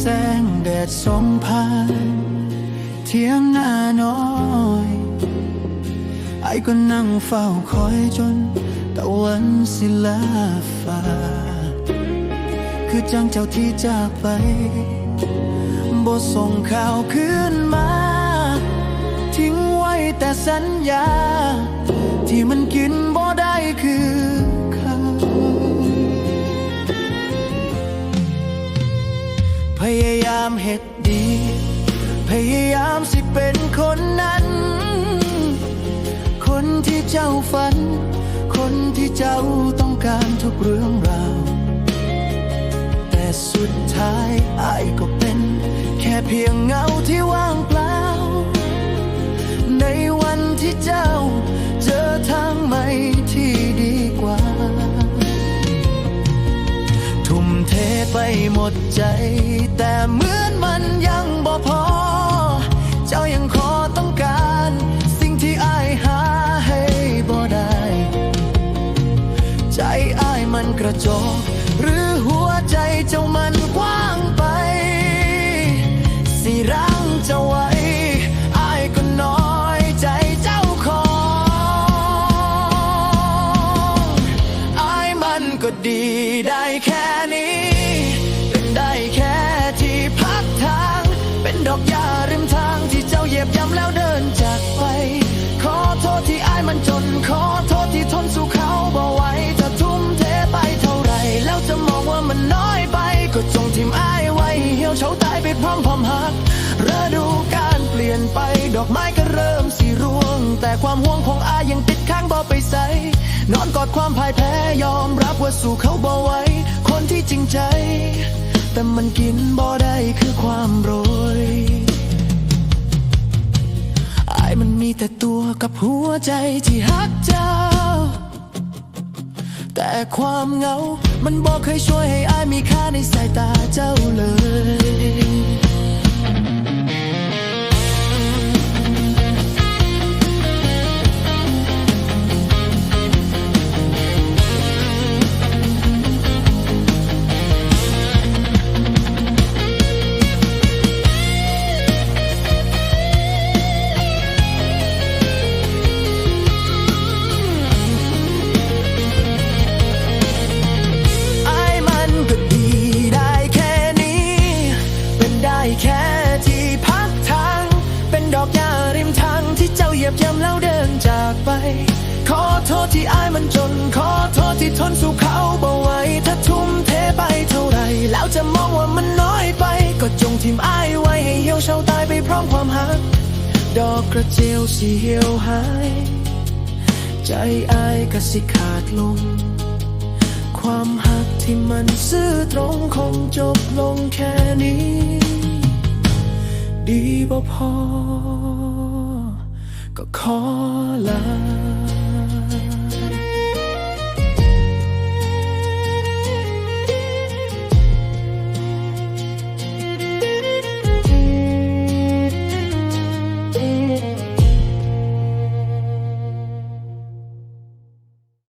แสงแดดส่องผ่านเทียงหน้าน้อย ไอ้ก็นั่งเฝ้าคอยจนตะวันสิลาฟ้า คือจังเจ้าที่จากไปบ่ส่งข่าวคืนมา ทิ้งไว้แต่สัญญา ที่มันกิน พยายามเฮ็ดดี พยายามสิเป็นคนนั้น คนที่เจ้าฝัน คนที่เจ้าต้องการทุกเรื่องราว แต่สุดท้ายอายก็เป็น แค่เพียงเงาที่ว่างเปล่า ในวันที่เจ้า หมดใจ แต่เหมือนมันยังบ่พอ เจ้ายังขอต้องการ สิ่งที่อายหาให้บ่ได้ ใจอายมันกระจกหรือหัวใจเจ้ามันกว้างไป สิรังเจ้าไว้อายก็น้อยใจเจ้าของอายมันก็ดีได้แค่นี้ อกหญ้าริมทางที่เจ้าเหยียบย่ำแล้วเดินจากไป ขอโทษที่อายมันจน ขอโทษที่ทนสู้เขาบ่ไหวจะทุ่มเทไปเท่าไรแล้วจะมองว่ามันน้อยไป ก็จงทิมอายไว้เหี่ยวเฉาตายไปพร้อมพร้อมหักฤดูการเปลี่ยนไป ดอกไม้ก็เริ่มสีร่วง แต่ความห่วงของอายยังติดค้างบ่ไปใสนอนกอดความพ่ายแพ้ยอมรับว่าสู่เขาบ่ไหวคนที่จริงใจ แต่มันกินบ่ได้คือความโรย แต่ตัวกับหัวใจที่ฮักเจ้า แต่ความเหงา มันบอกเคยช่วยให้อายมีค่าในสายตาเจ้าเลย บย่ำแล้วเดินจากไป ขอโทษที่อายมันจน ขอโทษที่ทนสู้เขาบ่ไหวถ้าทุ่มเทไปเท่าไร แล้วจะมองว่ามันน้อยไป ก็จงทิมอายไว้ให้เหี่ยวเฉาตายไปพร้อมความหัก ดอกกระเจียวสีเหี่ยวหาย ใจอายก็สิขาดลง ความหักที่มันซื่อตรงคงจบลงแค่นี้ ดีบ่พอ ก็ขอลา